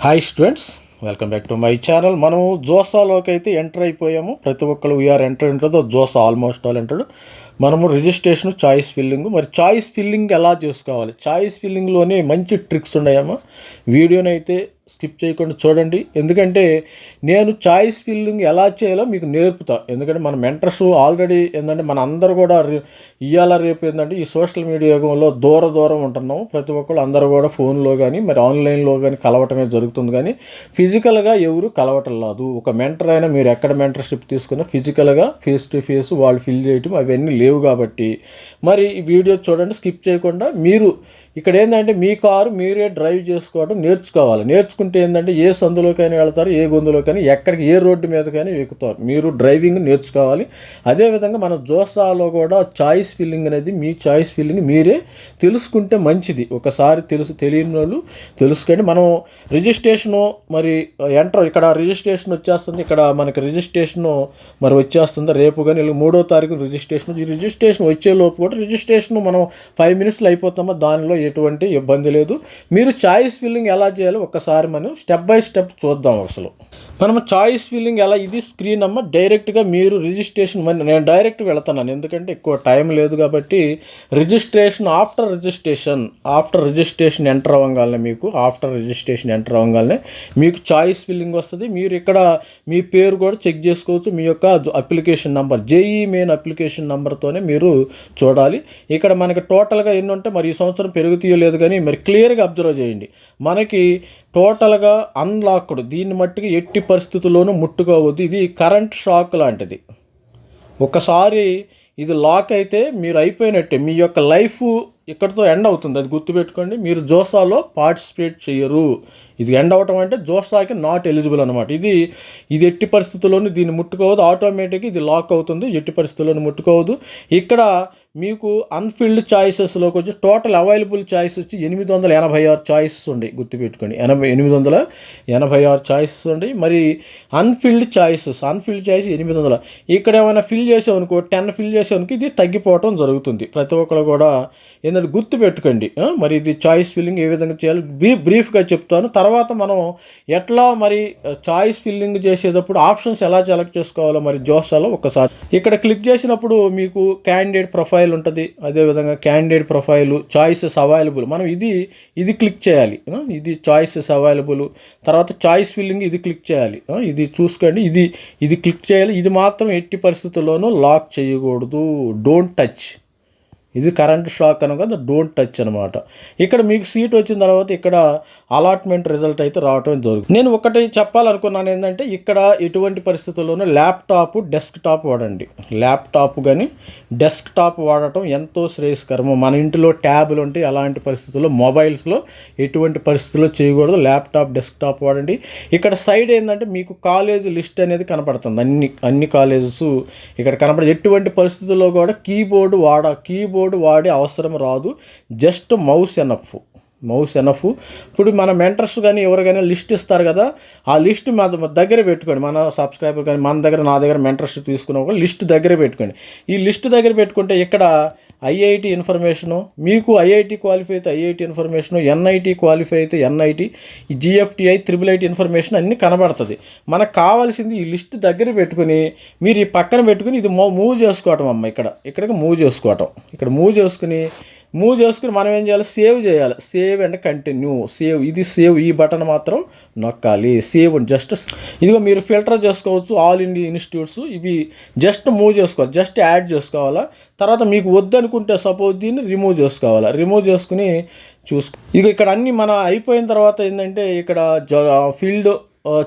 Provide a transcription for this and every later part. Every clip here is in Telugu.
Hi students welcome back to my channel మనము జోసాలోకి అయితే ఎంటర్ అయిపోయాము. ప్రతి ఒక్కరు వీఆర్ ఎంటర్ ఉంటుందో జోసా ఆల్మోస్ట్ ఆల్ ఎంటర్డ్ మనము రిజిస్ట్రేషన్ చాయిస్ ఫిల్లింగ్ మరి చాయిస్ ఫిల్లింగ్ ఎలా చేసుకోవాలి? చాయిస్ ఫిల్లింగ్లోనే మంచి ట్రిక్స్ ఉన్నాయమ్మా వీడియోని అయితే స్కిప్ చేయకుండా చూడండి. ఎందుకంటే నేను చాయిస్ ఫిల్లింగ్ ఎలా చేయాలో మీకు నేర్పుతా. ఎందుకంటే మన మెంటర్స్ ఆల్రెడీ ఏంటంటే మన అందరూ కూడా రే- ఇవాళ రేపు ఏంటంటే ఈ సోషల్ మీడియా యుగంలో దూర దూరం ఉంటున్నాం ప్రతి ఒక్కరు అందరూ కూడా ఫోన్లో కానీ మరి ఆన్లైన్లో కానీ కలవటమే జరుగుతుంది కానీ ఫిజికల్గా ఎవరు కలవటం లేదు ఒక మెంటర్ అయినా మీరు ఎక్కడ మెంటర్షిప్ తీసుకున్నా ఫిజికల్గా ఫేస్ టు ఫేస్ వాళ్ళు ఫిల్ చేయటం అవన్నీ లేవు కాబట్టి. మరి ఈ వీడియో చూడండి స్కిప్ చేయకుండా మీరు ఇక్కడ ఏంటంటే మీ కారు మీరే డ్రైవ్ చేసుకోవడం నేర్చుకోవాలి. నేర్చుకుంటే ఏంటంటే ఏ సందులోకైనా వెళతారు ఏ గొంతులోకైనా ఎక్కడికి ఏ రోడ్డు మీదకైనా ఎక్కుతారు. మీరు డ్రైవింగ్ నేర్చుకోవాలి. అదేవిధంగా మన జోసాలో కూడా చాయిస్ ఫీలింగ్ అనేది మీ చాయిస్ ఫీలింగ్ మీరే తెలుసుకుంటే మంచిది. ఒకసారి తెలుసు తెలియని వాళ్ళు తెలుసుకోండి. మనం రిజిస్ట్రేషను మరి ఎంటర్ ఇక్కడ రిజిస్ట్రేషన్ వచ్చేస్తుంది. ఇక్కడ మనకి రిజిస్ట్రేషన్ మరి వచ్చేస్తుంది. రేపు కానీ ఇలా మూడో తారీఖు రిజిస్ట్రేషన్. ఈ రిజిస్ట్రేషన్ వచ్చే లోపు కూడా రిజిస్ట్రేషన్ మనం ఫైవ్ మినిట్స్లో అయిపోతామో? దానిలో ఎటువంటి ఇబ్బంది లేదు. మీరు ఛాయిస్ ఫిల్లింగ్ ఎలా చేయాలో ఒక్కసారి మనం స్టెప్ బై స్టెప్ చూద్దాం అసలు. మనం చాయిస్ ఫిల్లింగ్ ఎలా? ఇది స్క్రీన్ అమ్మ డైరెక్ట్గా మీరు రిజిస్ట్రేషన్ నేను డైరెక్ట్ వెళ్తున్నాను ఎందుకంటే ఎక్కువ టైం లేదు కాబట్టి registration after registration after registration enter అవ్వగానే మీకు ఆఫ్టర్ రిజిస్ట్రేషన్ ఎంటర్ అవ్వగానే మీకు చాయిస్ ఫిల్లింగ్ వస్తుంది. మీరు ఇక్కడ మీ పేరు కూడా చెక్ చేసుకోవచ్చు. మీ యొక్క application number JEE main application నెంబర్తోనే మీరు చూడాలి. ఇక్కడ మనకి టోటల్గా ఎన్ని ఉంటే మరి ఈ సంవత్సరం పెరుగుతాయో లేదు కానీ మరి క్లియర్గా అబ్జర్వ్ చేయండి. మనకి టోటల్గా అన్లాక్డ్ దీన్ని మట్టుకు ఎట్టి పరిస్థితుల్లోనూ ముట్టుకోవద్దు. ఇది కరెంట్ షాక్ లాంటిది. ఒకసారి ఇది లాక్ అయితే మీరు అయిపోయినట్టే. మీ యొక్క లైఫ్ ఇక్కడితో ఎండ్ అవుతుంది. అది గుర్తుపెట్టుకోండి. మీరు జోసాలో పార్టిసిపేట్ చేయరు. ఇది ఎండ్ అవటం అంటే జోసాకి నాట్ ఎలిజిబుల్ అనమాట ఇది ఇది ఎట్టి పరిస్థితుల్లోనూ దీన్ని ముట్టుకోవద్దు. ఆటోమేటిక్గా ఇది లాక్ అవుతుంది. ఎట్టి పరిస్థితుల్లోనూ ముట్టుకోవద్దు. ఇక్కడ మీకు అన్ఫిల్డ్ ఛాయిసెస్లోకి వచ్చి టోటల్ అవైలబుల్ ఛాయిస్ వచ్చి ఎనిమిది వందల ఎనభై ఆరు ఛాయిసెస్ ఉండి గుర్తుపెట్టుకోండి. ఎనభై ఎనిమిది వందల ఎనభై ఆరు ఛాయిసెస్ ఉండి మరి అన్ఫిల్డ్ ఛాయిసెస్ అన్ఫిల్డ్ ఛాయిస్ ఎనిమిది వందల. ఇక్కడ ఏమైనా ఫిల్ చేసామనుకో టెన్ ఫిల్ చేసామనుకో ఇది తగ్గిపోవటం జరుగుతుంది. ప్రతి ఒక్కరు కూడా ఏంటంటే గుర్తుపెట్టుకోండి. మరి ఇది చాయిస్ ఫిల్లింగ్ ఏ విధంగా చేయాలి బ్రీ బ్రీఫ్గా చెప్తాను. తర్వాత మనం ఎట్లా మరి చాయిస్ ఫిల్లింగ్ చేసేటప్పుడు ఆప్షన్స్ ఎలా సెలెక్ట్ చేసుకోవాలో మరి జోసాలో ఒకసారి. ఇక్కడ క్లిక్ చేసినప్పుడు మీకు క్యాండిడేట్ ప్రొఫైల్ ఉంటుంది అదేవిధంగా క్యాండిడేట్ ప్రొఫైల్ చాయిసెస్ అవైలబుల్ మనం ఇది ఇది క్లిక్ చేయాలి. ఇది చాయిసెస్ అవైలబుల్ తర్వాత చాయిస్ ఫిల్లింగ్ ఇది క్లిక్ చేయాలి. ఇది చూసుకోండి ఇది ఇది క్లిక్ చేయాలి. ఇది మాత్రం ఎట్టి పరిస్థితుల్లోనూ లాక్ చేయకూడదు. డోంట్ టచ్ ఇది కరెంట్ షాక్ అనగా డోంట్ టచ్ అనమాట ఇక్కడ మీకు సీట్ వచ్చిన తర్వాత ఇక్కడ అలాట్మెంట్ రిజల్ట్ అయితే రావటం జరుగుతుంది. నేను ఒకటి చెప్పాలనుకున్నాను ఏంటంటే ఇక్కడ ఎటువంటి పరిస్థితుల్లోనూ ల్యాప్టాప్ డెస్క్ టాప్ వాడండి. ల్యాప్టాప్ కానీ డెస్క్ టాప్ వాడటం ఎంతో శ్రేయస్కరము. మన ఇంటిలో ట్యాబ్లు ఉంటాయి అలాంటి పరిస్థితుల్లో మొబైల్స్లో ఎటువంటి పరిస్థితుల్లో చేయకూడదు. ల్యాప్టాప్ డెస్క్ టాప్ వాడండి. ఇక్కడ సైడ్ ఏంటంటే మీకు కాలేజ్ లిస్ట్ అనేది కనపడుతుంది. అన్ని అన్ని కాలేజెస్ ఇక్కడ కనపడే ఎటువంటి పరిస్థితుల్లో కూడా కీబోర్డ్ వాడ కీబోర్డ్ వాడే అవసరం రాదు. Just mouse enough mouse enough ఇప్పుడు మన మెంటర్స్ కానీ ఎవరికైనా లిస్ట్ ఇస్తారు కదా ఆ లిస్ట్ మా మా దగ్గర పెట్టుకోండి. మన సబ్స్క్రైబర్ కానీ మన దగ్గర నా దగ్గర మెంటర్స్ తీసుకున్న ఒక లిస్ట్ దగ్గర పెట్టుకోండి. ఈ లిస్ట్ దగ్గర పెట్టుకుంటే ఇక్కడ ఐఐటి ఇన్ఫర్మేషను మీకు ఐఐటి క్వాలిఫై అయితే ఐఐటి ఇన్ఫర్మేషను ఎన్ఐటి క్వాలిఫై అయితే NIT GFTI triple IT information అన్నీ కనబడుతుంది. మనకు కావాల్సింది ఈ లిస్ట్ దగ్గర పెట్టుకుని మీరు ఈ పక్కన పెట్టుకుని ఇది మూవ్ చేసుకోవటం అమ్మ ఇక్కడ. ఇక్కడికి మూవ్ చేసుకోవటం. ఇక్కడ మూవ్ చేసుకుని మూవ్ చేసుకుని మనం ఏం చేయాలి? సేవ్ చేయాలి. Save and continue. సేవ్. ఇది సేవ్. ఈ బటన్ మాత్రం నొక్కాలి. సేవ్ జస్ట్ ఇదిగో మీరు ఫిల్టర్ చేసుకోవచ్చు. ఆల్ ఇండియా ఇన్స్టిట్యూట్స్ ఇవి జస్ట్ మూవ్ చేసుకోవాలి. జస్ట్ యాడ్ చేసుకోవాలా? తర్వాత మీకు వద్దనుకుంటే సపోజ్ దీన్ని రిమూవ్ చేసుకోవాలా? రిమూవ్ చేసుకుని చూసుకో. ఇక ఇక్కడ అన్నీ మన అయిపోయిన తర్వాత ఏంటంటే ఇక్కడ ఫీల్డ్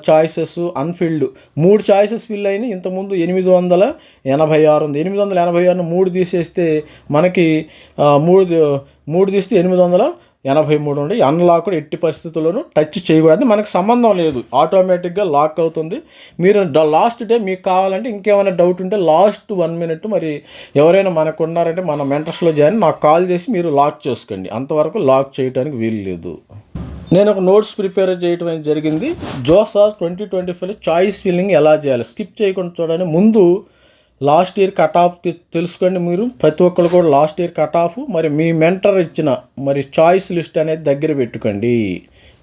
చాయిసెస్ అన్ఫిల్డ్ మూడు చాయిసెస్ ఫిల్ అయినాయి. ఇంతకుముందు ఎనిమిది వందల ఎనభై ఆరు ఉంది. ఎనిమిది వందల ఎనభై ఆరును మూడు తీసేస్తే మనకి మూడు మూడు తీస్తే ఎనిమిది వందల ఎనభై మూడు ఉండి. అన్లాక్ ఎట్టి పరిస్థితుల్లోనూ టచ్ చేయకూడదు. మనకు సంబంధం లేదు. ఆటోమేటిక్గా లాక్ అవుతుంది. మీరు లాస్ట్ డే మీకు కావాలంటే ఇంకేమైనా డౌట్ ఉంటే లాస్ట్ వన్ మినిట్ మరి ఎవరైనా మనకు ఉన్నారంటే మన మెంటర్స్లో జాయిన్ నాకు కాల్ చేసి మీరు లాక్ చేసుకోండి. అంతవరకు లాక్ చేయడానికి వీలు లేదు. నేను ఒక నోట్స్ ప్రిపేర్ చేయడం అనేది జరిగింది. JoSAA twenty twenty five choice filling ఎలా చేయాలి? స్కిప్ చేయకుండా చూడండి. ముందు లాస్ట్ ఇయర్ కట్ ఆఫ్ తెలుసుకోండి మీరు. ప్రతి ఒక్కరు కూడా లాస్ట్ ఇయర్ కట్ ఆఫ్. మరి మీ మెంటర్ ఇచ్చిన మరి చాయిస్ లిస్ట్ అనేది దగ్గర పెట్టుకోండి.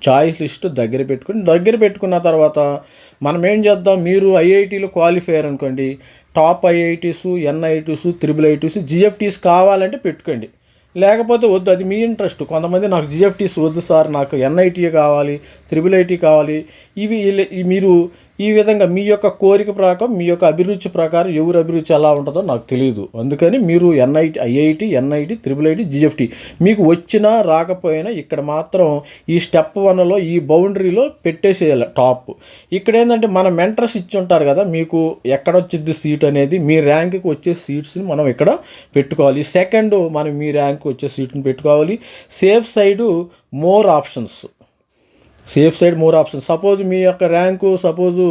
చాయిస్ లిస్ట్ దగ్గర పెట్టుకుని దగ్గర పెట్టుకున్న తర్వాత మనం ఏం చేద్దాం? మీరు ఐఐటీలో క్వాలిఫైయర్ అనుకోండి top IITs NITs triple ITs GFTIs కావాలంటే పెట్టుకోండి. లేకపోతే వద్దు అది మీ ఇంట్రెస్ట్. కొంతమంది నాకు జిఎఫ్టీస్ వద్దు సార్ నాకు ఎన్ఐటీ కావాలి త్రిబుల్ ఐటీ కావాలి ఇవి మీరు ఈ విధంగా మీ యొక్క కోరిక ప్రకారం మీ యొక్క అభిరుచి ప్రకారం ఎవరి అభిరుచి ఎలా ఉంటుందో నాకు తెలియదు అందుకని మీరు NIT IIT NIT triple IT GFTI మీకు వచ్చినా రాకపోయినా ఇక్కడ మాత్రం ఈ స్టెప్ వన్లో ఈ బౌండరీలో పెట్టేసేయాలి టాప్ ఇక్కడ ఏంటంటే మన మెంటర్స్ ఇచ్చి ఉంటారు కదా మీకు ఎక్కడ వచ్చింది సీట్ అనేది మీ ర్యాంక్కి వచ్చే సీట్స్ని మనం ఇక్కడ పెట్టుకోవాలి. సెకండ్ మనం మీ ర్యాంక్ వచ్చే సీట్ని పెట్టుకోవాలి. Safe side more options safe side more option suppose మీ యొక్క rank suppose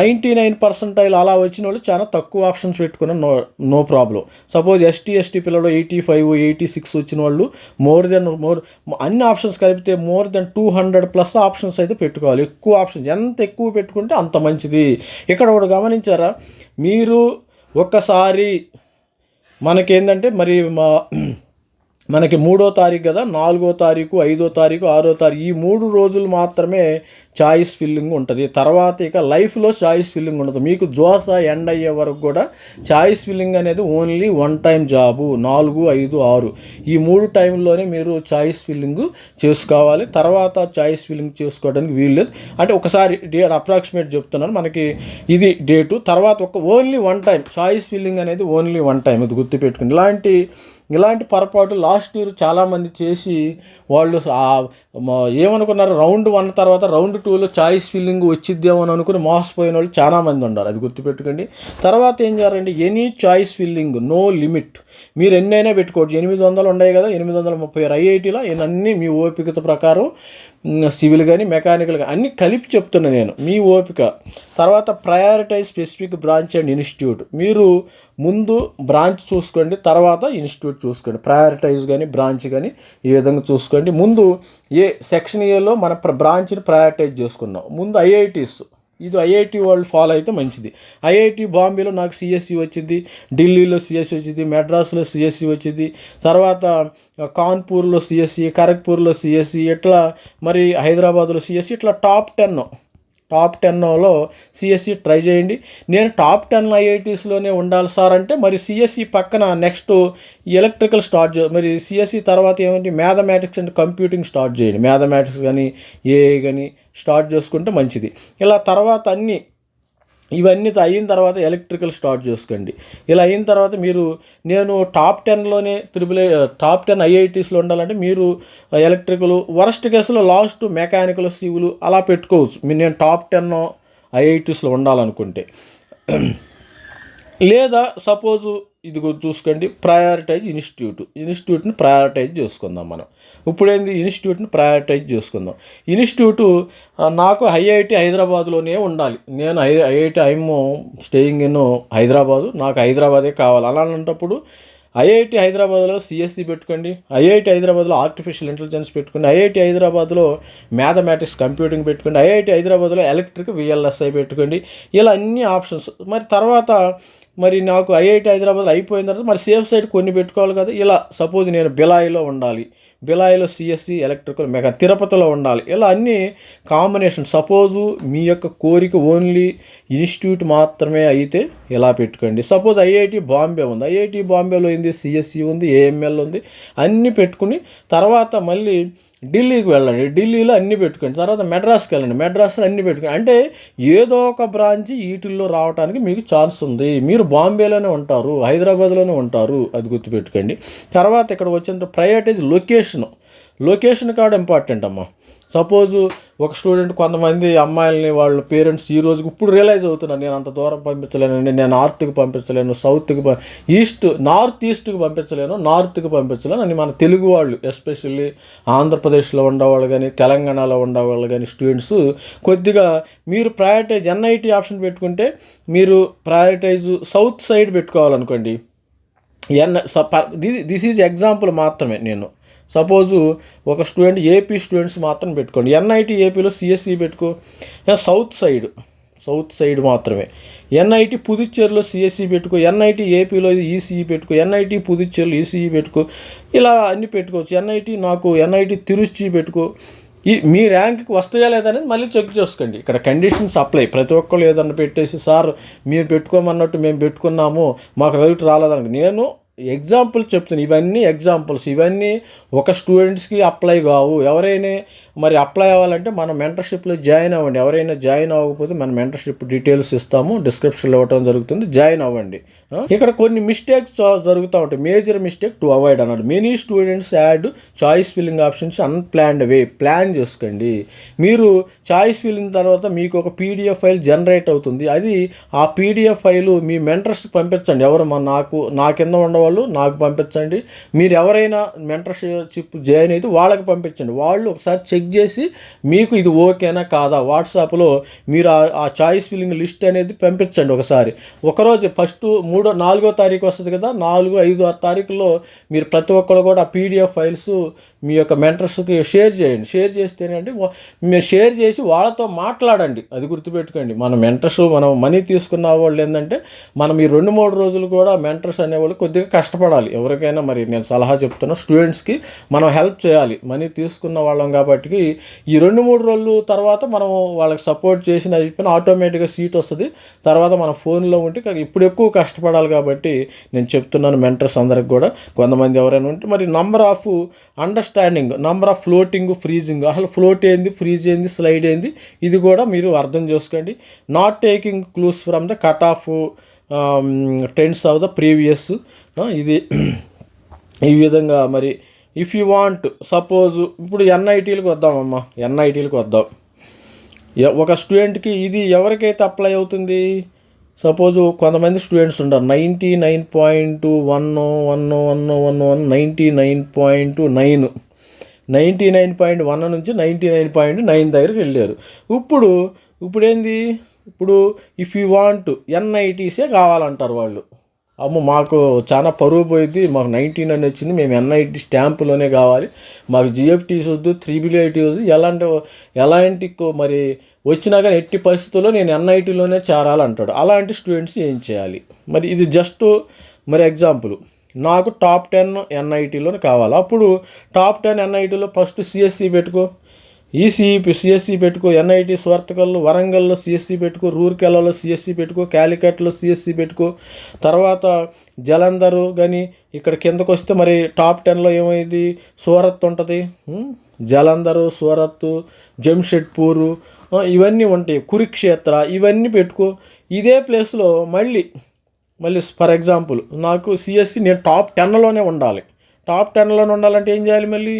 ninety nine percentile అలా వచ్చిన వాళ్ళు చాలా తక్కువ ఆప్షన్స్ పెట్టుకున్న no no problem suppose ST ST పిల్లలు ఎయిటీ ఫైవ్ ఎయిటీ సిక్స్ వచ్చిన వాళ్ళు మోర్ దెన్ మోర్ అన్ని ఆప్షన్స్ కలిపితే more than two hundred plus options అయితే పెట్టుకోవాలి. ఎక్కువ ఆప్షన్స్ ఎంత ఎక్కువ పెట్టుకుంటే అంత మంచిది. ఇక్కడ ఒకటి గమనించారా? మీరు ఒక్కసారి మనకేంటంటే మరి మా మనకి మూడో తారీఖు కదా నాలుగో తారీఖు ఐదో తారీఖు ఆరో తారీఖు ఈ మూడు రోజులు మాత్రమే చాయిస్ ఫిల్లింగ్ ఉంటుంది. తర్వాత ఇక లైఫ్లో చాయిస్ ఫిల్లింగ్ ఉండదు. మీకు జోస ఎండ్ అయ్యే వరకు కూడా చాయిస్ ఫిల్లింగ్ అనేది ఓన్లీ వన్ టైం జాబు నాలుగు ఐదు ఆరు. ఈ మూడు టైంలోనే మీరు చాయిస్ ఫిల్లింగ్ చేసుకోవాలి. తర్వాత చాయిస్ ఫిల్లింగ్ చేసుకోవడానికి వీలు లేదు. అంటే ఒకసారి డే అప్రాక్సిమేట్ చెప్తున్నాను. మనకి ఇది డేటు. తర్వాత ఒక only one time choice filling అనేది ఓన్లీ వన్ టైం ఇది గుర్తుపెట్టుకుని ఇలాంటి ఇలాంటి పొరపాటు లాస్ట్ ఇయర్ చాలామంది చేసి వాళ్ళు ఏమనుకున్నారు? రౌండ్ వన్ తర్వాత రౌండ్ టూలో చాయిస్ ఫిల్లింగ్ వచ్చిద్దేమో అని అనుకుని మోసపోయిన వాళ్ళు చాలామంది ఉన్నారు. అది గుర్తుపెట్టుకోండి. తర్వాత ఏం చేయాలంటే any choice filling no limit. మీరు ఎన్నైనా పెట్టుకోవచ్చు. ఎనిమిది వందలు ఉన్నాయి కదా ఎనిమిది వందల ముప్పై ఐఐటీలో ఇవన్నీ మీ ఓపికత ప్రకారం సివిల్ కానీ మెకానికల్ కానీ అన్నీ కలిపి చెప్తున్నా నేను. మీ ఓపిక. తర్వాత prioritise specific branch and institute మీరు ముందు బ్రాంచ్ చూసుకోండి తర్వాత ఇన్స్టిట్యూట్ చూసుకోండి. ప్రయారిటైజ్ కానీ బ్రాంచ్ కానీ ఈ విధంగా చూసుకోండి. ముందు ఏ సెక్షన్ ఏలో మన ప్ర- బ్రాంచ్ని ప్రయారిటైజ్ చేసుకున్నాం. ముందు ఐఐటీస్ ఇది ఐఐటి వాళ్ళు ఫాలో అయితే మంచిది. ఐఐటి బాంబేలో నాకు సిఎస్సి వచ్చింది ఢిల్లీలో సిఎస్సి వచ్చింది మెడ్రాస్లో సిఎస్సి వచ్చింది తర్వాత కాన్పూర్లో సిఎస్సి ఖరగ్పూర్లో సిఎస్సి ఇట్లా మరి హైదరాబాద్లో సిఎస్సి ఇట్లా టాప్ టెన్. టాప్ టెన్లో సిఎస్సి ట్రై చేయండి. నేను టాప్ టెన్ ఐఐటీస్లోనే ఉండాలి సార్ అంటే మరి సిఎస్సి పక్కన నెక్స్ట్ ఎలక్ట్రికల్ స్టార్ట్ చే మరి సిఎస్సి తర్వాత ఏమంటే మ్యాథమెటిక్స్ అండ్ కంప్యూటింగ్ స్టార్ట్ చేయండి. మ్యాథమెటిక్స్ కానీ ఏఐ కానీ స్టార్ట్ చేసుకుంటే మంచిది. ఇలా తర్వాత అన్నీ ఇవన్నీ అయిన తర్వాత ఎలక్ట్రికల్ స్టార్ట్ చేసుకోండి. ఇలా అయిన తర్వాత మీరు నేను టాప్ టెన్లోనే త్రిబుల్ టాప్ టెన్ ఐఐటీస్లో ఉండాలంటే మీరు ఎలక్ట్రికల్ వరస్ట్ కేసులో లాస్ట్ మెకానికల్ సివిల్ అలా పెట్టుకోవచ్చు. మీరు నేను టాప్ టెన్ ఐఐటీస్లో ఉండాలనుకుంటే. లేదా సపోజు ఇది చూసుకోండి ప్రయారిటైజ్ ఇన్స్టిట్యూట్ ఇన్స్టిట్యూట్ని ప్రయారిటైజ్ చేసుకుందాం మనం. ఇప్పుడేంది? ఇన్స్టిట్యూట్ని ప్రయారిటైజ్ చేసుకుందాం. ఇన్స్టిట్యూట్ నాకు ఐఐటి హైదరాబాద్లోనే ఉండాలి. నేను I IIT I'm staying in Hyderabad. నాకు హైదరాబాదే కావాలి. అలాంటప్పుడు ఐఐటి హైదరాబాద్లో సిఎస్సి పెట్టుకోండి. ఐఐటి హైదరాబాద్లో ఆర్టిఫిషియల్ ఇంటెలిజెన్స్ పెట్టుకోండి. ఐఐటి హైదరాబాద్లో మ్యాథమెటిక్స్ కంప్యూటింగ్ పెట్టుకోండి. ఐఐటి హైదరాబాద్లో ఎలక్ట్రిక్ విఎల్ఎస్ఐ పెట్టుకోండి. ఇలా అన్ని ఆప్షన్స్ మరి తర్వాత మరి నాకు ఐఐటి హైదరాబాద్ అయిపోయిన తర్వాత మరి సేఫ్ సైడ్ కొన్ని పెట్టుకోవాలి కదా. ఇలా సపోజ్ నేను బిలాయిలో ఉండాలి. బిలాయిలో సిఎస్సి ఎలక్ట్రికల్ మెగా తిరుపతిలో ఉండాలి. ఇలా అన్ని కాంబినేషన్ సపోజు మీ యొక్క కోరిక ఓన్లీ ఇన్స్టిట్యూట్ మాత్రమే అయితే ఇలా పెట్టుకోండి. సపోజ్ ఐఐటి బాంబే ఉంది. ఐఐటి బాంబేలో ఏంది? సిఎస్సి ఉంది ఏఎంఎల్ ఉంది. అన్నీ పెట్టుకుని తర్వాత మళ్ళీ ఢిల్లీకి వెళ్ళండి. ఢిల్లీలో అన్నీ పెట్టుకోండి. తర్వాత మెడ్రాస్కి వెళ్ళండి. మెడ్రాస్లో అన్నీ పెట్టుకోండి. అంటే ఏదో ఒక బ్రాంచ్ వీటిల్లో రావడానికి మీకు ఛాన్స్ ఉంది. మీరు బాంబేలోనే ఉంటారు హైదరాబాద్లోనే ఉంటారు అది గుర్తుపెట్టుకోండి. తర్వాత ఇక్కడ వచ్చిన ప్రయారిటైజ్ లొకేషన్. లొకేషన్ కాడ ఇంపార్టెంట్ అమ్మా. సపోజు ఒక స్టూడెంట్ కొంతమంది అమ్మాయిలని వాళ్ళ పేరెంట్స్ ఈ రోజుకి ఇప్పుడు రియలైజ్ అవుతున్నాను నేను అంత దూరం పంపించలేనండి నేను నార్త్కి పంపించలేను సౌత్కి ప- ఈస్ట్ నార్త్ ఈస్ట్కి పంపించలేను నార్త్కి పంపించలేను అని మన తెలుగు వాళ్ళు ఎస్పెషల్లీ ఆంధ్రప్రదేశ్లో ఉండేవాళ్ళు కానీ తెలంగాణలో ఉండేవాళ్ళు కానీ స్టూడెంట్స్ కొద్దిగా మీరు ప్రయారిటైజ్ ఎన్ఐటి ఆప్షన్ పెట్టుకుంటే మీరు ప్రయారిటైజ్ సౌత్ సైడ్ పెట్టుకోవాలనుకోండి. ఎన్ దిస్ ఈజ్ ఎగ్జాంపుల్ మాత్రమే నేను. సపోజు ఒక స్టూడెంట్ ఏపీ స్టూడెంట్స్ మాత్రం పెట్టుకోండి. ఎన్ఐటి ఏపీలో సిఎస్సి పెట్టుకో. South side. సౌత్ సైడ్ మాత్రమే. ఎన్ఐటి పుదుచ్చేరిలో సిఎస్సి పెట్టుకో. ఎన్ఐటి ఏపీలో ఈసీఈ పెట్టుకో. ఎన్ఐటి పుదుచ్చేరిలో ఈసీఈ పెట్టుకో. ఇలా అన్ని పెట్టుకోవచ్చు. ఎన్ఐటి నాకు ఎన్ఐటి తిరుచి పెట్టుకో. ఈ మీ ర్యాంక్కి వస్తాయా లేదనేది మళ్ళీ చెక్ చేసుకోండి. ఇక్కడ కండిషన్స్ అప్లై. ప్రతి ఒక్కళ్ళు ఏదన్నా పెట్టేసి సార్ మీరు పెట్టుకోమన్నట్టు మేము పెట్టుకున్నాము. మాకు రైట్ రాలేదనుకో. నేను ఎగ్జాంపుల్ చెప్తాను ఇవన్నీ ఎగ్జాంపుల్స్ ఇవన్నీ ఒక స్టూడెంట్స్కి అప్లై కావు. ఎవరైనా మరి అప్లై అవ్వాలంటే మనం మెంటర్షిప్లో జాయిన్ అవ్వండి. ఎవరైనా జాయిన్ అవ్వకపోతే మన మెంటర్షిప్ డీటెయిల్స్ ఇస్తాము డిస్క్రిప్షన్లో ఇవ్వడం జరుగుతుంది జాయిన్ అవ్వండి. ఇక్కడ కొన్ని మిస్టేక్స్ జరుగుతూ ఉంటాయి. మేజర్ మిస్టేక్ టు అవాయిడ్ అన్నాడు. Many students add choice filling options unplanned way. Plan చేసుకోండి. మీరు చాయిస్ ఫిల్లింగ్ తర్వాత మీకు ఒక పీడిఎఫ్ ఫైల్ జనరేట్ అవుతుంది. అది ఆ పీడిఎఫ్ ఫైల్ మీ మెంటర్స్ పంపించండి. ఎవరు మా నాకు నా కింద ఉండవు. వాళ్ళు నాకు పంపించండి. మీరు ఎవరైనా మెంటర్షిప్ జాయిన్ అయితే వాళ్ళకి పంపించండి. వాళ్ళు ఒకసారి చెక్ చేసి మీకు ఇది ఓకేనా కాదా? వాట్సాప్లో మీరు ఆ- ఆ చాయిస్ ఫిల్లింగ్ లిస్ట్ అనేది పంపించండి ఒకసారి. ఒకరోజు ఫస్ట్ మూడో నాలుగో తారీఖు వస్తుంది కదా? నాలుగు ఐదు ఆరు తారీఖులో మీరు ప్రతి ఒక్కరు కూడా పీడిఎఫ్ ఫైల్స్ మీ యొక్క మెంటర్స్కి షేర్ చేయండి. షేర్ చేస్తేనండి వా- మీరు షేర్ చేసి వాళ్ళతో మాట్లాడండి. అది గుర్తుపెట్టుకోండి. మన మెంటర్స్ మనం మనీ తీసుకున్న వాళ్ళు ఏంటంటే మనం ఈ రెండు మూడు రోజులు కూడా మెంటర్స్ అనేవాళ్ళు కొద్దిగా కష్టపడాలి. ఎవరికైనా మరి నేను సలహా చెప్తున్నా స్టూడెంట్స్కి మనం హెల్ప్ చేయాలి. మనీ తీసుకున్న వాళ్ళం కాబట్టి ఈ రెండు మూడు రోజులు తర్వాత మనం వాళ్ళకి సపోర్ట్ చేసిన చెప్పిన ఆటోమేటిక్గా సీట్ వస్తుంది. తర్వాత మన ఫోన్లో ఉంటే ఇప్పుడు ఎక్కువ కష్టపడాలి కాబట్టి నేను చెప్తున్నాను మెంటర్స్ అందరికి కూడా. కొంతమంది ఎవరైనా ఉంటే మరి number of understanding number of floating freezing. అసలు ఫ్లోట్ ఏంది ఫ్రీజ్ ఏంది స్లైడ్ ఏంది? ఇది కూడా మీరు అర్థం చేసుకోండి. Not taking clues from the cut off trends of the previous. ఇది ఈ విధంగా మరి ఇఫ్ యూ వాంట్ సపోజ్ ఇప్పుడు ఎన్ఐటీలకు వద్దామమ్మా ఎన్ఐటీలకు వద్దాం ఒక స్టూడెంట్కి ఇది ఎవరికైతే అప్లై అవుతుంది? సపోజ్ కొంతమంది స్టూడెంట్స్ ఉంటారు. Ninety nine point one one one one one ninety nine point nine ninety nine point one నుంచి నైంటీ నైన్ పాయింట్ నైన్ దగ్గరికి వెళ్ళారు. ఇప్పుడు ఇప్పుడు ఏంది? ఇప్పుడు ఇఫ్ యూ వాంట్ ఎన్ఐటీసే కావాలంటారు వాళ్ళు? అమ్మ మాకు చాలా పరువు పోయింది మాకు నైన్టీన్ అని వచ్చింది. మేము ఎన్ఐటి స్టాంపులోనే కావాలి. మాకు జిఎఫ్టీస్ వద్దు త్రిబిలిఐటీ వద్దు. ఎలాంటి ఎలాంటి కో- మరి వచ్చినా కానీ ఎట్టి పరిస్థితుల్లో నేను ఎన్ఐటీలోనే చేరాలంటాడు. అలాంటి స్టూడెంట్స్ ఏం చేయాలి? మరి ఇది జస్ట్ మరి ఎగ్జాంపుల్ నాకు టాప్ టెన్ ఎన్ఐటీలోనే కావాలి. అప్పుడు టాప్ టెన్ ఎన్ఐటీలో ఫస్ట్ సిఎస్సి పెట్టుకో. ఈసీఈ సిఎస్సి పెట్టుకో ఎన్ఐటి స్వార్థకల్లో వరంగల్లో సిఎస్సి పెట్టుకో రూర్కెలాలో సిఎస్సి పెట్టుకో క్యాలికట్లో సిఎస్సి పెట్టుకో. తర్వాత జలంధరు కానీ ఇక్కడ కిందకు వస్తే మరి టాప్ టెన్లో ఏమైంది? సూరత్ ఉంటుంది. జలంధరు సూరత్ జంషెడ్పూరు ఇవన్నీ ఉంటాయి. కురుక్షేత్ర ఇవన్నీ పెట్టుకో. ఇదే ప్లేస్లో మళ్ళీ మళ్ళీ ఫర్ ఎగ్జాంపుల్ నాకు సిఎస్సి నేను టాప్ టెన్లోనే ఉండాలి. టాప్ టెన్లోనే ఉండాలంటే ఏం చేయాలి మళ్ళీ?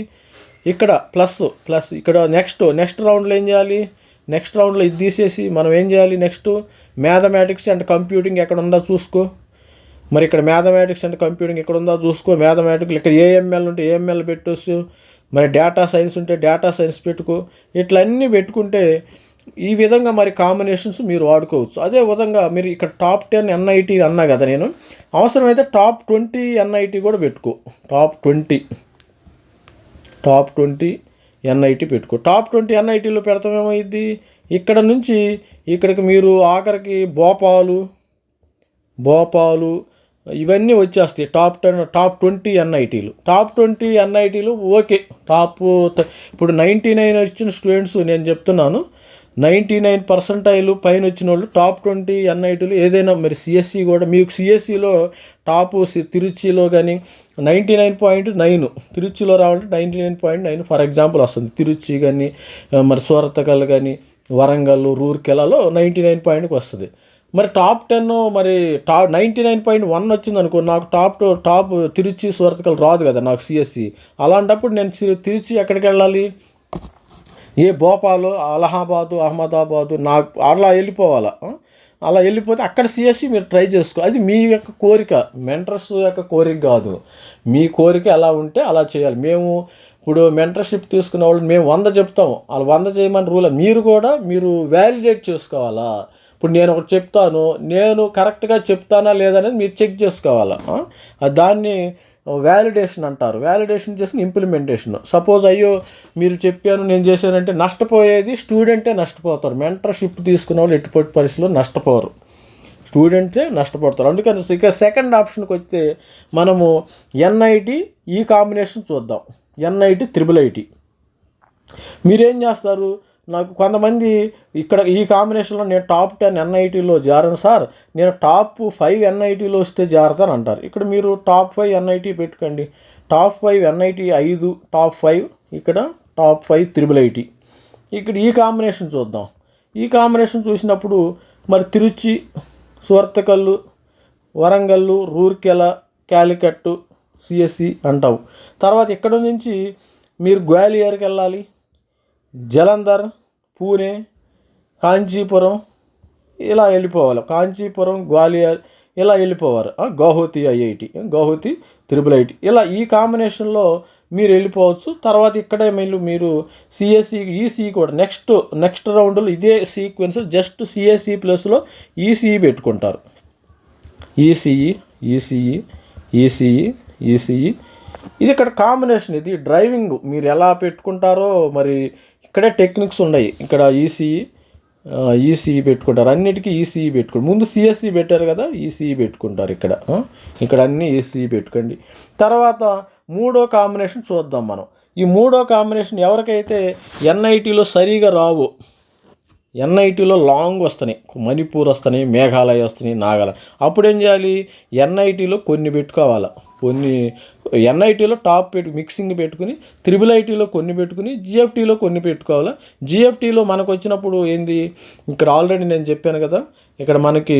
ఇక్కడ ప్లస్ ప్లస్ ఇక్కడ నెక్స్ట్ నెక్స్ట్ రౌండ్లో ఏం చేయాలి? నెక్స్ట్ రౌండ్లో ఇది తీసేసి మనం ఏం చేయాలి నెక్స్ట్ మ్యాథమెటిక్స్ అండ్ కంప్యూటింగ్ ఎక్కడ ఉందో చూసుకో. మరి ఇక్కడ మ్యాథమెటిక్స్ అండ్ కంప్యూటింగ్ ఎక్కడ ఉందో చూసుకో. మ్యాథమెటిక్స్ ఇక్కడ ఏఎంఎల్ ఉంటే ఏఎంఎల్ పెట్టొచ్చు. మరి డేటా సైన్స్ ఉంటే డేటా సైన్స్ పెట్టుకో. ఇట్లా అన్నీ పెట్టుకుంటే ఈ విధంగా మరి కాంబినేషన్స్ మీరు వాడుకోవచ్చు. అదే విధంగా మీరు ఇక్కడ టాప్ టెన్ ఎన్ఐటీ అన్నా కదా నేను. అవసరమైతే టాప్ ట్వంటీ ఎన్ఐటీ కూడా పెట్టుకో. Top twenty top twenty NIT పెట్టుకో. టాప్ ట్వంటీ ఎన్ఐటీలో పెడతాం ఏమైంది ఇక్కడ నుంచి ఇక్కడికి మీరు ఆఖరికి భోపాలు భోపాలు ఇవన్నీ వచ్చేస్తాయి. టాప్ టెన్ టాప్ ట్వంటీ ఎన్ఐటీలు. టాప్ ట్వంటీ ఎన్ఐటీలు ఓకే. టాప్ ఇప్పుడు నైంటీ నైన్ వచ్చిన స్టూడెంట్స్ నేను చెప్తున్నాను. నైంటీ నైన్ పర్సంటైల్ పైన వచ్చిన వాళ్ళు టాప్ ట్వంటీ ఎన్ఐటీలు ఏదైనా మరి సిఎస్సి కూడా మీకు సిఎస్సిలో టాపు సి- తిరుచిలో కానీ నైంటీ నైన్ పాయింట్ నైన్ తిరుచిలో రావాలంటే ninety nine point nine for example వస్తుంది. తిరుచి కానీ మరి సూరతకల్ కానీ వరంగల్ రూర్కెలాలో నైంటీ నైన్ పాయింట్కి వస్తుంది మరి టాప్ టెన్ మరి top ninety nine point one వచ్చింది అనుకో నాకు టాప్ టు- టాప్ తిరుచి సూరతకల్ రాదు కదా నాకు సిఎస్సి. అలాంటప్పుడు నేను తిరుచి ఎక్కడికి వెళ్ళాలి ఏ భోపాలు అలహాబాదు అహ్మదాబాదు నాకు అలా వెళ్ళిపోవాలా? అలా వెళ్ళిపోతే అక్కడ సిఎస్సి మీరు ట్రై చేసుకో అది మీ యొక్క కోరిక. మెంటర్స్ యొక్క కోరిక కాదు. మీ కోరిక ఎలా ఉంటే అలా చేయాలి. మేము ఇప్పుడు మెంటర్షిప్ తీసుకున్న వాళ్ళు మేము వంద చెప్తాము. వాళ్ళు వంద చేయమని రూల్ మీరు కూడా మీరు వ్యాలిడేట్ చేసుకోవాలా? ఇప్పుడు నేను ఒకటి చెప్తాను. నేను కరెక్ట్గా చెప్తానా లేదనేది మీరు చెక్ చేసుకోవాలా? దాన్ని వ్యాలిడేషన్ అంటారు. వ్యాలిడేషన్ చేసిన ఇంప్లిమెంటేషన్ సపోజ్ అయ్యో మీరు చెప్పాను నేను చేశానంటే నష్టపోయేది స్టూడెంటే నష్టపోతారు. మెంటర్షిప్ తీసుకున్న వాళ్ళు ఎట్టుపోటు పరిస్థితుల్లో నష్టపోరు. స్టూడెంట్సే నష్టపోతారు అందుకని ఇక సెకండ్ ఆప్షన్కి వస్తే మనము ఎన్ఐటి ఈ కాంబినేషన్ చూద్దాం. ఎన్ఐటి త్రిబుల్ ఐటి మీరేం చేస్తారు? నాకు కొంతమంది ఇక్కడ ఈ కాంబినేషన్లో నేను టాప్ టెన్ ఎన్ఐటీలో జారను సార్. నేను టాప్ ఫైవ్ ఎన్ఐటీలో వస్తే జారుతాను అంటారు. ఇక్కడ మీరు టాప్ ఫైవ్ ఎన్ఐటీ పెట్టుకోండి. టాప్ ఫైవ్ ఎన్ఐటీ ఐదు టాప్ ఫైవ్ ఇక్కడ టాప్ ఫైవ్ త్రిబుల్ ఐటీ ఇక్కడ ఈ కాంబినేషన్ చూద్దాం. ఈ కాంబినేషన్ చూసినప్పుడు మరి తిరుచి సువర్తకల్లు వరంగల్లు రూర్కెల క్యాలికట్టు సిఎస్సి అంటావు. తర్వాత ఇక్కడ నుంచి మీరు గ్వాలియర్కి వెళ్ళాలి. జలంధర్ పూణే కాంచీపురం ఇలా వెళ్ళిపోవాలి. కాంచీపురం గ్వాలియర్ ఇలా వెళ్ళిపోవాలి. Guwahati IIT Guwahati triple IT. ఇలా ఈ కాంబినేషన్లో మీరు వెళ్ళిపోవచ్చు. తర్వాత ఇక్కడే మీరు మీరు సిఎస్సి ఈసీ కూడా నెక్స్ట్ నెక్స్ట్ రౌండ్లో ఇదే సీక్వెన్స్ జస్ట్ సిఎస్సి ప్లస్లో ఈసీఈ పెట్టుకుంటారు. ఈసీఈ ఈసీఈ ఈసీఈ ఈసీఈ ఇది ఇక్కడ కాంబినేషన్ ఇది డ్రైవింగ్ మీరు ఎలా పెట్టుకుంటారో మరి ఇక్కడే టెక్నిక్స్ ఉన్నాయి. ఇక్కడ ఈసీఈ ఈసీఈ పెట్టుకుంటారు. అన్నిటికీ ఈసీఈ పెట్టుకోండి ముందు సిఎస్సి పెట్టారు కదా ఈసీఈ పెట్టుకుంటారు ఇక్కడ. ఇక్కడ అన్నీ ఈసీఈ పెట్టుకోండి. తర్వాత మూడో కాంబినేషన్ చూద్దాం మనం. ఈ మూడో కాంబినేషన్ ఎవరికైతే ఎన్ఐటీలో సరిగా రావు ఎన్ఐటీలో లాంగ్ వస్తున్నాయి. మణిపూర్ వస్తున్నాయి మేఘాలయ వస్తున్నాయి నాగాలాండ్ అప్పుడు ఏం చేయాలి ఎన్ఐటీలో కొన్ని పెట్టుకోవాలి? కొన్ని ఎన్ఐటీలో టాప్ పెట్టు మిక్సింగ్ పెట్టుకుని త్రిబుల్ ఐటీలో కొన్ని పెట్టుకుని జిఎఫ్టీలో కొన్ని పెట్టుకోవాలి? జిఎఫ్టీలో మనకు వచ్చినప్పుడు ఏంది? ఇక్కడ ఆల్రెడీ నేను చెప్పాను కదా ఇక్కడ మనకి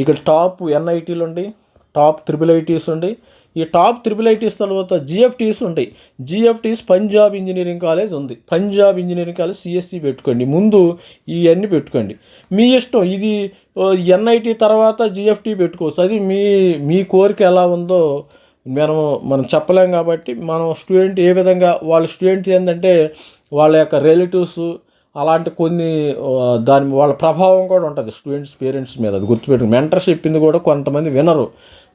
ఇక్కడ టాప్ ఎన్ఐటీలు ఉండి టాప్ త్రిబుల్ ఐటీస్ ఉండి ఈ టాప్ త్రిబుల్ ఐటీస్ తర్వాత జిఎఫ్టీస్ ఉంటాయి. జిఎఫ్టీస్ పంజాబ్ ఇంజనీరింగ్ కాలేజ్ ఉంది. పంజాబ్ ఇంజనీరింగ్ కాలేజ్ సిఎస్సి పెట్టుకోండి. ముందు ఇవన్నీ పెట్టుకోండి. మీ ఇష్టం. ఇది ఎన్ఐటి తర్వాత జిఎఫ్టీ పెట్టుకోవచ్చు. అది మీ మీ కోరిక ఎలా ఉందో మనం మనం చెప్పలేం కాబట్టి మనం స్టూడెంట్ ఏ విధంగా వాళ్ళ స్టూడెంట్స్ ఏంటంటే వాళ్ళ యొక్క రిలేటివ్స్ అలాంటి కొన్ని దాని వాళ్ళ ప్రభావం కూడా ఉంటుంది. స్టూడెంట్స్ పేరెంట్స్ మీద అది గుర్తుపెట్టుకుని మెంటర్ చెప్పింది కూడా కొంతమంది వినరు.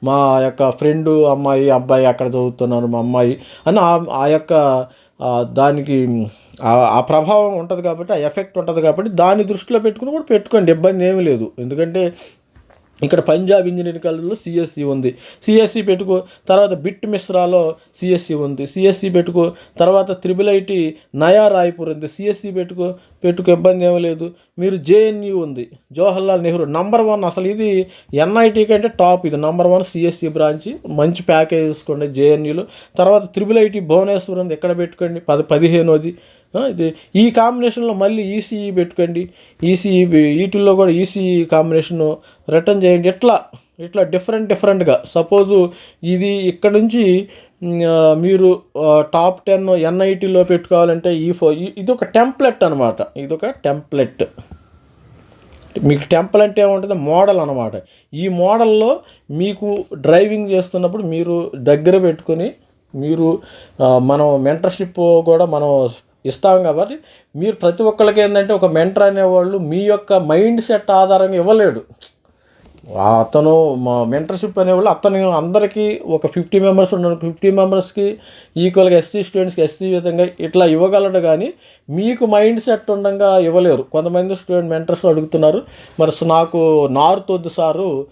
మా యొక్క ఫ్రెండు అమ్మాయి అబ్బాయి అక్కడ చదువుతున్నారు మా అమ్మాయి అని ఆ- యొక్క దానికి ఆ- ఆ ప్రభావం ఉంటుంది కాబట్టి ఆ ఎఫెక్ట్ ఉంటుంది కాబట్టి దాన్ని దృష్టిలో పెట్టుకుని కూడా పెట్టుకోండి ఇబ్బంది ఏమీ లేదు. ఎందుకంటే ఇక్కడ పంజాబ్ ఇంజనీరింగ్ కాలేజ్లో సిఎస్సి ఉంది. సిఎస్సి పెట్టుకో తర్వాత బిట్ మిశ్రాలో సిఎస్సి ఉంది. సిఎస్సి పెట్టుకో తర్వాత త్రిబుల్ ఐటి నయా రాయ్పూర్ ఉంది. సిఎస్సి పెట్టుకో పెట్టుకో ఇబ్బంది ఏమీ లేదు. మీరు జేఎన్యూ ఉంది. జవహర్లాల్ నెహ్రూ నంబర్ వన్ అసలు ఇది ఎన్ఐటి కంటే టాప్ ఇది. నంబర్ వన్ సిఎస్సి బ్రాంచ్ మంచి ప్యాకేజ్ తీసుకోండి జేఎన్యూలో. తర్వాత త్రిబుల్ ఐటి భువనేశ్వర్ ఉంది. ఎక్కడ పెట్టుకోండి? పది పదిహేనోది. ఇది ఈ కాంబినేషన్లో మళ్ళీ ఈసీఈ పెట్టుకోండి. ఈసీఈ వీటిల్లో కూడా ఈసీఈ కాంబినేషన్ రిటర్న్ చేయండి. ఇట్లా ఇట్లా డిఫరెంట్ డిఫరెంట్గా సపోజు ఇది ఇక్కడ నుంచి మీరు టాప్ టెన్ ఎన్ఐటీలో పెట్టుకోవాలంటే ఈ ఫో ఇది ఒక టెంప్లెట్ అనమాట ఇది ఒక టెంప్లెట్ మీకు టెంపుల్ అంటే ఏముంటుంది? మోడల్ అనమాట ఈ మోడల్లో మీకు డ్రైవింగ్ చేస్తున్నప్పుడు మీరు దగ్గర పెట్టుకొని మీరు మనం మెంటర్షిప్ కూడా మనం ఇస్తాం కాబట్టి మీరు ప్రతి ఒక్కరికి ఏంటంటే ఒక మెంటర్ అనేవాళ్ళు మీ యొక్క మైండ్ సెట్ ఆధారంగా ఇవ్వలేడు. అతను మా మెంటర్షిప్ అనేవాళ్ళు అతను అందరికీ ఒక ఫిఫ్టీ మెంబర్స్ ఉన్నారు ఫిఫ్టీ మెంబర్స్కి ఈక్వల్గా ఎస్సీ స్టూడెంట్స్కి ఎస్సీ విధంగా ఇట్లా ఇవ్వగలడు కానీ మీకు మైండ్ సెట్ ఉండగా ఇవ్వలేరు. కొంతమంది స్టూడెంట్ మెంటర్స్ అడుగుతున్నారు. మరి నాకు నార్త్ వద్దు సారు.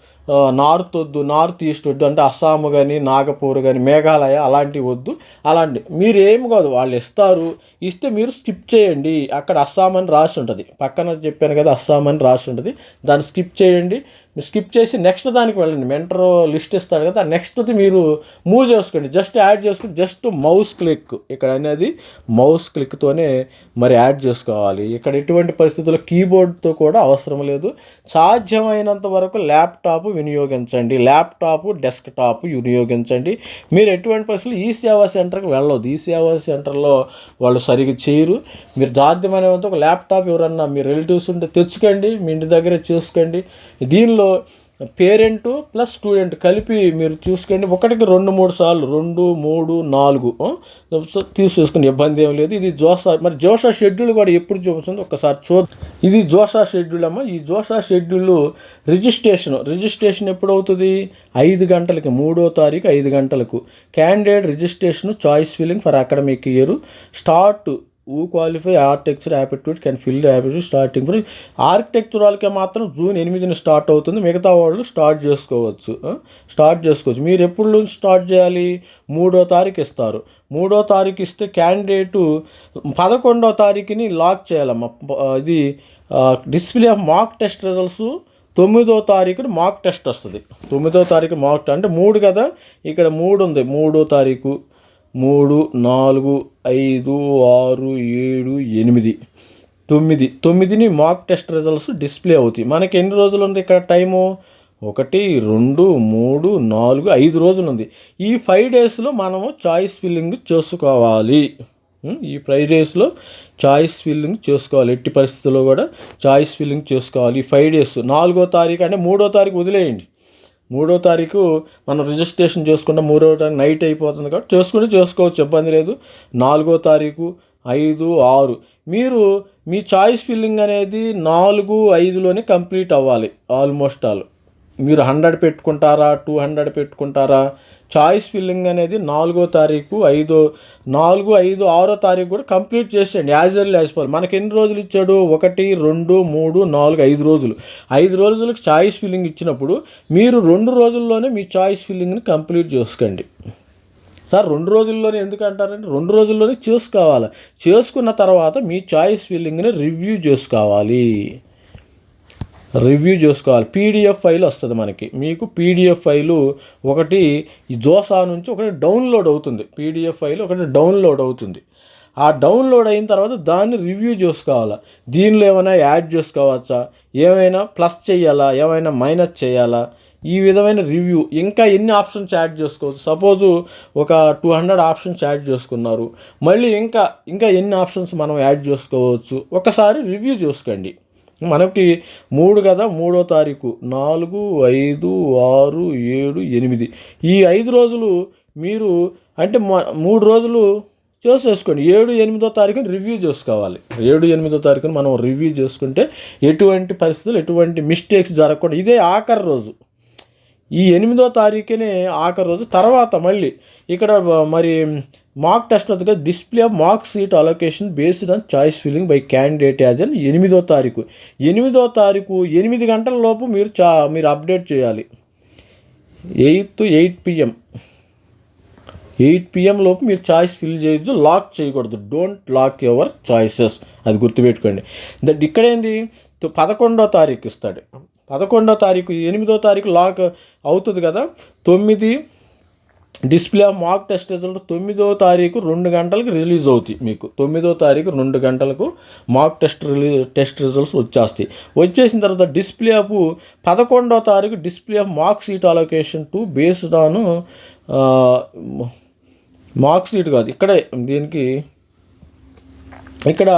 నార్త్ వద్దు నార్త్ ఈస్ట్ వద్దు అంటే అస్సాం కానీ నాగపూర్ కానీ మేఘాలయ అలాంటివి వద్దు. అలాంటి మీరు ఏం కాదు. వాళ్ళు ఇస్తారు. ఇస్తే మీరు స్కిప్ చేయండి. అక్కడ అస్సాం అని రాసి ఉంటుంది. పక్కన చెప్పాను కదా అస్సాం అని రాసి ఉంటుంది. దాన్ని స్కిప్ చేయండి. మీరు స్కిప్ చేసి నెక్స్ట్ దానికి వెళ్ళండి. మెంటర్ లిస్ట్ ఇస్తాడు కదా నెక్స్ట్ది మీరు మూవ్ చేసుకోండి. జస్ట్ యాడ్ చేసుకుని జస్ట్ మౌస్ క్లిక్ ఇక్కడ అనేది మౌస్ క్లిక్తోనే మరి యాడ్ చేసుకోవాలి. ఇక్కడ ఎటువంటి పరిస్థితుల్లో కీబోర్డ్తో కూడా అవసరం లేదు. సాధ్యమైనంత వరకు ల్యాప్టాప్ వినియోగించండి. ల్యాప్టాప్ డెస్క్టాప్ వినియోగించండి. మీరు ఎటువంటి పరిస్థితులు ఈ సేవా సెంటర్కి వెళ్ళదు ఈ సేవా సెంటర్లో వాళ్ళు సరిగ్గా చేయరు. మీరు సాధ్యమైనంత ఒక ల్యాప్టాప్ ఎవరన్నా మీ రిలేటివ్స్ ఉంటే తెచ్చుకోండి. మీ ఇంటి దగ్గరే చేసుకోండి. దీనిలో పేరెంటు ప్లస్ స్టూడెంట్ కలిపి మీరు చూసుకోండి. ఒకటికి రెండు మూడు సార్లు. రెండు మూడు నాలుగు. ఆ? తీసేసుకుని ఇబ్బంది ఏం లేదు. ఇది జోసా మరి జోషా షెడ్యూల్ కూడా ఎప్పుడు చూపిస్తుంది ఒకసారి చూ ఇది జోషా షెడ్యూల్ అమ్మ. ఈ జోషా షెడ్యూల్ రిజిస్ట్రేషన్. రిజిస్ట్రేషన్ ఎప్పుడవుతుంది? ఐదు గంటలకి. మూడో తారీఖు ఐదు గంటలకు. Candidate registration choice filling for academic year start who qualify architecture aptitude can fill aptitude starting for architecture మాత్రం జూన్ ఎనిమిదిని స్టార్ట్ అవుతుంది. మిగతా వాళ్ళు స్టార్ట్ చేసుకోవచ్చు. స్టార్ట్ చేసుకోవచ్చు. మీరు ఎప్పుడు నుంచి స్టార్ట్ చేయాలి? మూడో తారీఖు ఇస్తారు. మూడో తారీఖు ఇస్తే క్యాండిడేటు పదకొండో తారీఖుని లాక్ చేయాలమ్మా. ఇది display of mock test results తొమ్మిదో తారీఖున మాక్ టెస్ట్ వస్తుంది. తొమ్మిదో తారీఖు మాక్ అంటే మూడు కదా? ఇక్కడ మూడు ఉంది. మూడో తారీఖు. మూడు నాలుగు ఐదు ఆరు ఏడు ఎనిమిది. తొమ్మిది. తొమ్మిదిని మాక్ టెస్ట్ రిజల్ట్స్ డిస్ప్లే అవుతాయి. మనకి ఎన్ని రోజులు ఉంది ఇక్కడ టైము? ఒకటి రెండు మూడు నాలుగు ఐదు రోజులు ఉంది ఈ ఫైవ్ డేస్లో మనము చాయిస్ ఫిల్లింగ్ చేసుకోవాలి. ఈ ఫైవ్ డేస్లో చాయిస్ ఫిల్లింగ్ చేసుకోవాలి. ఎట్టి పరిస్థితుల్లో కూడా చాయిస్ ఫిల్లింగ్ చేసుకోవాలి. ఈ ఫైవ్ డేస్ నాలుగో తారీఖు అంటే మూడో తారీఖు వదిలేయండి. మూడో తారీఖు మనం రిజిస్ట్రేషన్ చేసుకుంటే మూడో తారీఖు నైట్ అయిపోతుంది కాబట్టి చేసుకుంటే చేసుకోవచ్చు ఇబ్బంది లేదు. నాలుగో తారీఖు ఐదు ఆరు. మీరు మీ చాయిస్ ఫిల్లింగ్ అనేది నాలుగు ఐదులోనే కంప్లీట్ అవ్వాలి ఆల్మోస్ట్ ఆల్. మీరు హండ్రెడ్ పెట్టుకుంటారా టూ హండ్రెడ్ పెట్టుకుంటారా చాయిస్ ఫిల్లింగ్ అనేది నాలుగో తారీఖు ఐదో నాలుగు ఐదు ఆరో తారీఖు కూడా కంప్లీట్ చేసేయండి. యాజ్ ఎర్లీ యాజ్ పాల్ మనకి ఎన్ని రోజులు ఇచ్చాడు? ఒకటి రెండు మూడు నాలుగు ఐదు రోజులు. ఐదు రోజులకు చాయిస్ ఫిల్లింగ్ ఇచ్చినప్పుడు మీరు రెండు రోజుల్లోనే మీ చాయిస్ ఫిల్లింగ్ని కంప్లీట్ చేసుకోండి. సార్ రెండు రోజుల్లోనే ఎందుకు అంటారంటే రెండు రోజుల్లోనే చేసుకోవాలి. చేసుకున్న తర్వాత మీ చాయిస్ ఫిల్లింగ్ని రివ్యూ చేసుకోవాలి. రివ్యూ చేసుకోవాలి. పీడిఎఫ్ ఫైల్ వస్తుంది మనకి. మీకు పీడిఎఫ్ ఫైలు ఒకటి జోసా నుంచి ఒకటి డౌన్లోడ్ అవుతుంది. పీడిఎఫ్ ఫైల్ ఒకటి డౌన్లోడ్ అవుతుంది. ఆ డౌన్లోడ్ అయిన తర్వాత దాన్ని రివ్యూ చేసుకోవాలా? దీనిలో ఏమైనా యాడ్ చేసుకోవచ్చా? ఏమైనా ప్లస్ చేయాలా? ఏమైనా మైనస్ చేయాలా? ఈ విధమైన రివ్యూ. ఇంకా ఎన్ని ఆప్షన్స్ యాడ్ చేసుకోవచ్చు? సపోజు ఒక టూ హండ్రెడ్ ఆప్షన్స్ యాడ్ చేసుకున్నారు. మళ్ళీ ఇంకా ఇంకా ఎన్ని ఆప్షన్స్ మనం యాడ్ చేసుకోవచ్చు? ఒకసారి రివ్యూ చేసుకోండి. మనకి మూడు కదా మూడో తారీఖు. నాలుగు ఐదు ఆరు ఏడు ఎనిమిది. ఈ ఐదు రోజులు మీరు అంటే మూడు రోజులు చేసేసుకోండి ఏడు ఎనిమిదో తారీఖున రివ్యూ చేసుకోవాలి. ఏడు ఎనిమిదో తారీఖున మనం రివ్యూ చేసుకుంటే ఎటువంటి పరిస్థితులు ఎటువంటి మిస్టేక్స్ జరగకుండా ఇదే ఆఖరి రోజు. ఈ ఎనిమిదో తారీఖునే ఆఖరి రోజు. తర్వాత మళ్ళీ ఇక్కడ మరి మాక్ టెస్ట్ వద్ద display of mark seat allocation based on choice filling by candidate as అని ఎనిమిదో తారీఖు. ఎనిమిదో తారీఖు ఎనిమిది గంటల లోపు మీరు చా మీరు అప్డేట్ చేయాలి. Eighth eight PM eight PM లోపు మీరు చాయిస్ ఫిల్ చేయొచ్చు లాక్ చేయకూడదు. డోంట్ లాక్ యువర్ చాయిసెస్ అది గుర్తుపెట్టుకోండి. దట్ ఇక్కడేంది పదకొండో తారీఖు ఇస్తాడు. పదకొండో తారీఖు ఎనిమిదో తారీఖు లాక్ అవుతుంది కదా? తొమ్మిది display of mark test result తొమ్మిదో తారీఖు రెండు గంటలకు రిలీజ్ అవుతాయి మీకు. తొమ్మిదో తారీఖు రెండు గంటలకు మార్క్ టెస్ట్ రిలీ టెస్ట్ రిజల్ట్స్ వచ్చేస్తాయి. వచ్చేసిన తర్వాత డిస్ప్లే ఆఫ్ పదకొండో తారీఖు display of mark seat allocation two based on mark seat కాదు. ఇక్కడే దీనికి ఇక్కడ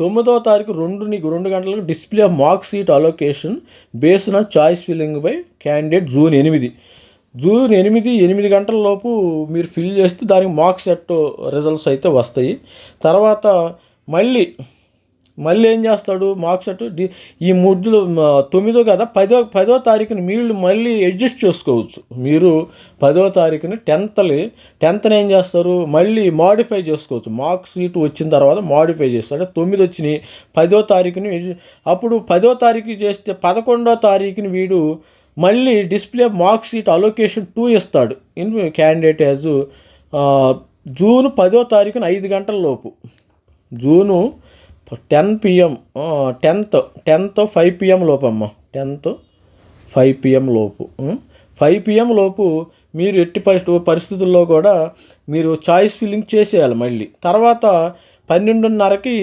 తొమ్మిదో తారీఖు రెండు నీకు రెండు గంటలకు display of mark seat allocation based on choice filling by candidate June ఎనిమిది. జూన్ ఎనిమిది ఎనిమిది గంటల లోపు మీరు ఫిల్ చేస్తే దానికి మార్క్ సెట్ రిజల్ట్స్ అయితే వస్తాయి. తర్వాత మళ్ళీ మళ్ళీ ఏం చేస్తాడు? మార్క్స్ సెట్ ఈ ముడ్లు తొమ్మిదో కదా పదో పదో తారీఖున మీరు మళ్ళీ అడ్జస్ట్ చేసుకోవచ్చు. మీరు పదో తారీఖున టెన్త్లీ టెన్త్ని ఏం చేస్తారు? మళ్ళీ మాడిఫై చేసుకోవచ్చు. మార్క్ సీట్ వచ్చిన తర్వాత మాడిఫై చేస్తారు. అంటే తొమ్మిది వచ్చినాయి పదో తారీఖుని అప్పుడు పదో తారీఖు చేస్తే పదకొండో తారీఖుని వీడు మళ్ళీ display mark sheet allocation two ఇస్తాడు. ఇన్ క్యాండిడేట్ యాజ్ జూన్ పదో తారీఖున ఐదు గంటల లోపు. June ten PM tenth tenth five PM లోపు అమ్మ టెన్త్ ఫైవ్ పిఎం లోపు. ఫైవ్ పిఎం లోపు మీరు ఎట్టి పరిస్థితి పరిస్థితుల్లో కూడా మీరు చాయిస్ ఫిల్లింగ్ చేసేయాలి మళ్ళీ. తర్వాత పన్నెండున్నరకి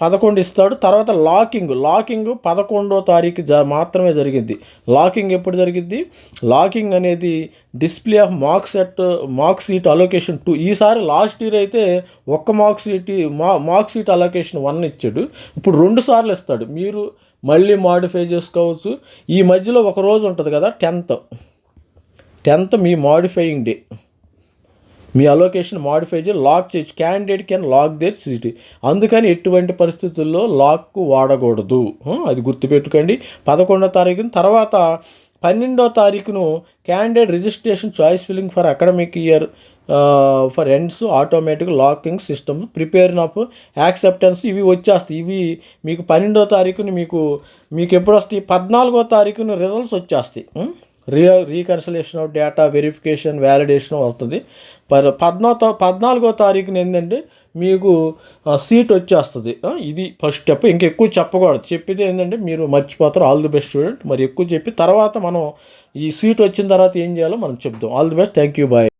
పదకొండు ఇస్తాడు. తర్వాత లాకింగ్. లాకింగ్ పదకొండో తారీఖు జ మాత్రమే జరిగింది. లాకింగ్ ఎప్పుడు జరిగింది? లాకింగ్ అనేది display of marks set mark seat allocation two. ఈసారి లాస్ట్ ఇయర్ అయితే ఒక్క మార్క్ సీట్ మా మార్క్ సీట్ అలొకేషన్ వన్ ఇచ్చాడు. ఇప్పుడు రెండు సార్లు ఇస్తాడు. మీరు మళ్ళీ మాడిఫై చేసుకోవచ్చు. ఈ మధ్యలో ఒక రోజు ఉంటుంది కదా టెన్త్. టెన్త్ మీ మాడిఫైయింగ్ డే. మీ అలొకేషన్ మాడిఫై చేసి లాక్ చేయొచ్చు candidate can lock their city అందుకని ఎటువంటి పరిస్థితుల్లో లాక్ వాడకూడదు. అది గుర్తుపెట్టుకోండి. పదకొండో తారీఖున తర్వాత పన్నెండో తారీఖును candidate registration choice filling for academic year for ends automatic locking system prepare of acceptance ఇవి వచ్చేస్తాయి. ఇవి మీకు పన్నెండో తారీఖున మీకు మీకు ఎప్పుడు వస్తాయి? పద్నాలుగో తారీఖున రిజల్ట్స్ వచ్చేస్తాయి. ఉం? రీ reconciliation of data verification validation వస్తుంది. పర్ పద్నా పద్నాలుగో తారీఖున ఏంటంటే మీకు సీట్ వచ్చేస్తుంది. ఇది ఫస్ట్ స్టెప్. ఇంకెక్కువ చెప్పకూడదు. చెప్పేది ఏంటంటే మీరు మర్చిపోతారు. All the best student. మరి ఎక్కువ చెప్పి తర్వాత మనం ఈ సీట్ వచ్చిన తర్వాత ఏం చేయాలో మనం చెప్దాం. All the best. Thank you. Bye.